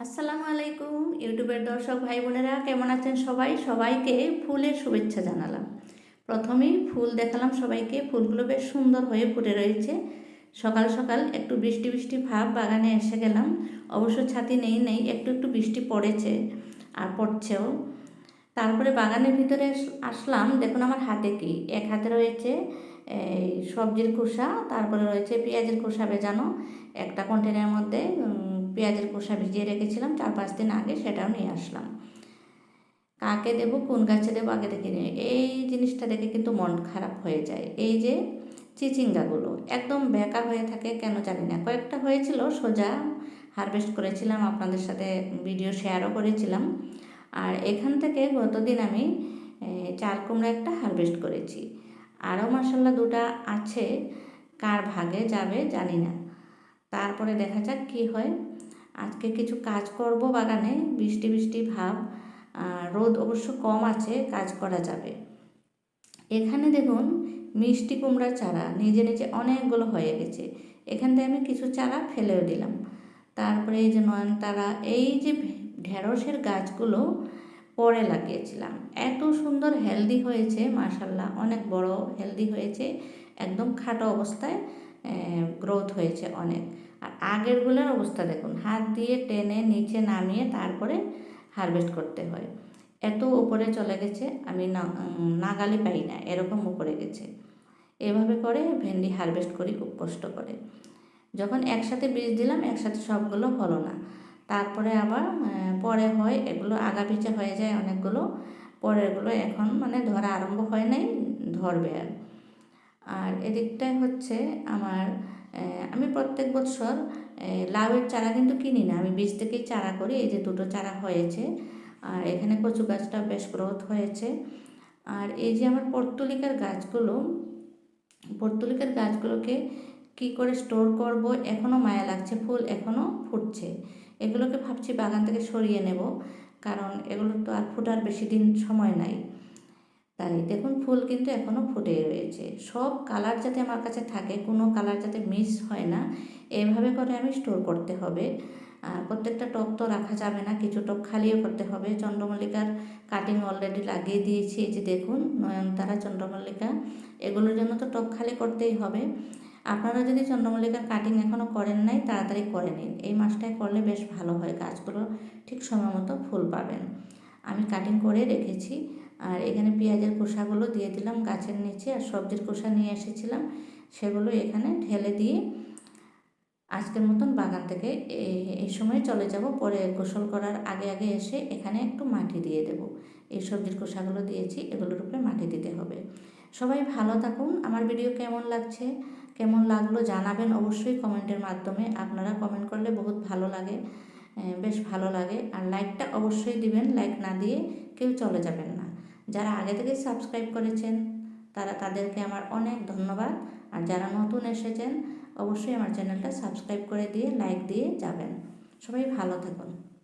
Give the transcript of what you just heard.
আসসালামু আলাইকুম, ইউটিউবের দর্শক ভাই বোনেরা, কেমন আছেন সবাই? সবাইকে ফুলের শুভেচ্ছা জানালাম। প্রথমেই ফুল দেখালাম সবাইকে। ফুলগুলো বেশ সুন্দর হয়ে ফুটে রয়েছে। সকাল সকাল একটু বৃষ্টি বৃষ্টি ভাব বাগানে এসে গেলাম। অবশ্য ছাতি নেই নেই, একটু একটু বৃষ্টি পড়েছে আর পড়ছেও। তারপরে বাগানের ভিতরে আসলাম। দেখুন আমার হাতে কি? এক হাতে রয়েছে, এই সবজির খোসা, তারপরে রয়েছে পেঁয়াজের খোসা ভেজানো। একটা কন্টেনারের মধ্যে পেঁয়াজের খোসা ভিজিয়ে রেখেছিলাম, চার পাঁচ দিন আগে সেটাও নিয়ে আসলাম। কাকে দেব, কোন গাছে দেবো আগে দেখে নিয়ে। এই জিনিসটা দেখে কিন্তু মন খারাপ হয়ে যায়। এই যে চিচিঙ্গাগুলো, একদম বেকা হয়ে থাকে, কেন জানি না। কয়েকটা হয়েছিল, সোজা হারভেস্ট করেছিলাম, আপনাদের সাথে ভিডিও শেয়ারও করেছিলাম। আর এখান থেকে গতদিন আমি চাল কুমড়া একটা হারভেস্ট করেছি। আরও মশাল্লা দুটা আছে, কার ভাগে যাবে জানি না। তারপরে দেখা যাক কী হয়। আজকে কিছু কাজ করব বাগানে, বৃষ্টি বৃষ্টি ভাব রোদ অবশ্য কম আছে, কাজ করা যাবে। এখানে দেখুন, মিষ্টি কুমড়ার চারা নিজে নিজে অনেকগুলো হয়ে গেছে। এখান থেকে আমি কিছু চারা ফেলেও দিলাম। তারপরে এই যে নয়নতারা, এই যে ঢেঁড়সের গাছগুলো পরে লাগিয়েছিলাম। এত সুন্দর হেলদি হয়েছে মার্শাল্লাহ অনেক বড় হেলদি হয়েছে, একদম খাটো অবস্থায় গ্রোথ হয়েছে অনেক। আগেরগুলোর অবস্থা দেখুন। হাত দিয়ে টেনে নিচে নামিয়ে তারপরে হারভেস্ট করতে হয়। এত উপরে চলে গেছে, আমি নাগালে পাই না, এরকম উপরে গেছে। এভাবে করে ভেন্ডি হারভেস্ট করি, খুব কষ্ট করে। যখন একসাথে বীজ দিলাম, একসাথে সবগুলো হলো না। তারপরে আবার পরে হয়, এগুলো আগা পিছে হয়ে যায় অনেকগুলো। পরেরগুলো এখন মানে ধরা আরম্ভ হয় নাই, ধরবে আর। আর এদিকটাই হচ্ছে আমার আমি প্রত্যেক বছর লাউয়ের চারা কিন্তু কিনি না। আমি বীজ থেকেই চারা করি, এই যে দুটো চারা হয়েছে। আর এখানে কচু গাছটা বেশ গ্রোথ হয়েছে। আর এই যে আমার পর্তুলিকার গাছগুলো, পর্তুলিকার গাছগুলোকে কি করে স্টোর করব এখনও মায়া লাগছে, ফুল এখনও ফুটছে। এগুলোকে ভাবছি বাগান থেকে সরিয়ে নেব, কারণ এগুলো তো আর ফুটার বেশি দিন সময় নাই। তাই দেখুন ফুল কিন্তু এখনও ফুটে রয়েছে। সব কালার যাতে আমার কাছে থাকে, কোনো কালার যাতে মিস হয় না, এভাবে করে আমি স্টোর করতে হবে। আর প্রত্যেকটা টপ তো রাখা যাবে না, কিছু টপ খালিও করতে হবে। চন্দ্রমল্লিকার কাটিং অলরেডি লাগিয়ে দিয়েছি, এই যে দেখুন নয়নতারা চন্দ্রমল্লিকা। এগুলোর জন্য তো টপ খালি করতেই হবে। আপনারা যদি চন্দ্রমল্লিকার কাটিং এখনও করেন নাই, তাড়াতাড়ি করে নিন। এই মাসটায় করলে বেশ ভালো হয়, গাছগুলো ঠিক সময় মতো ফুল পাবেন। আমি কাটিং করে রেখেছি। আর এখানে পেঁয়াজের খোসাগুলো দিয়ে দিলাম গাছের নিচে আর সবজির খোসা নিয়ে এসেছিলাম। সেগুলো এখানে ঢেলে দিয়ে আজকের মতন বাগান থেকে এই সময় চলে যাব। পরে গোসল করার আগে আগে এসে এখানে একটু মাটি দিয়ে দেব। এই সবজির খোসাগুলো দিয়েছি, এগুলোর উপরে মাটি দিতে হবে। সবাই ভালো থাকুন। আমার ভিডিও কেমন লাগছে, কেমন লাগল জানাবেন অবশ্যই কমেন্টের মাধ্যমে। আপনারা কমেন্ট করলে বহুত ভালো লাগে। বেশ ভালো লাগে। আর লাইকটা অবশ্যই দিবেন লাইক না দিয়ে কেউ চলে যাবেন না। যারা আগে থেকে সাবস্ক্রাইব করেছেন, তারা তাদেরকে আমার অনেক ধন্যবাদ। আর যারা নতুন এসেছেন, অবশ্যই আমার চ্যানেলটা সাবস্ক্রাইব করে দিয়ে লাইক দিয়ে যাবেন। সবাই ভালো থাকুন।